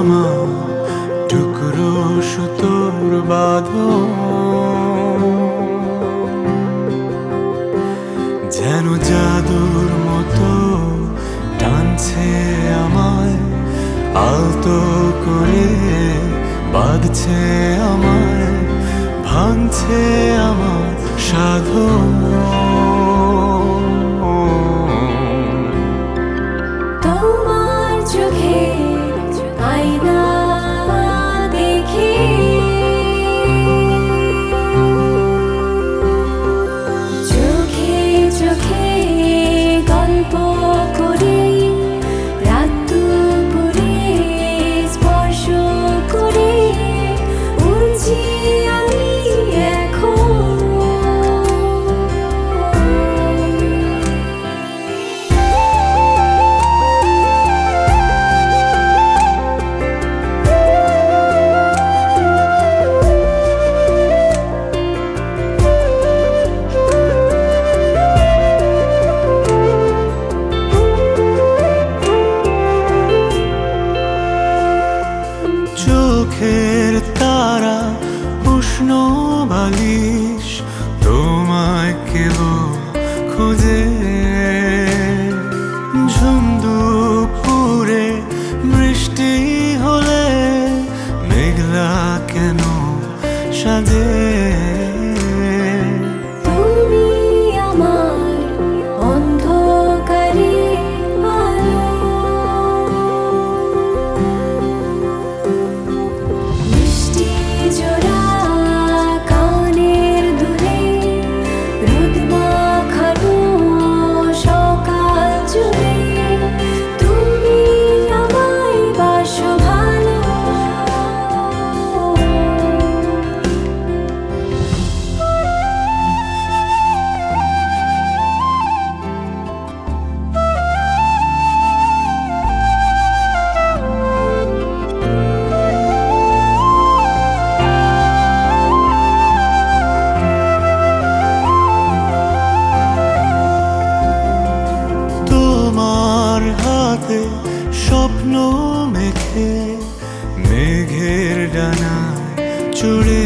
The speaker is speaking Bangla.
আমার টুকরো সুতোর বাঁধন। যেন জাদুর মতো টানছে আমার আলতো করে বাঁধছে আমার ভাঙছে আমার সাধু বালিশ তোমায় কেব খুঁজে? ঝুমদুপুরে বৃষ্টি হলে মেঘলা কেন সাজে? 주를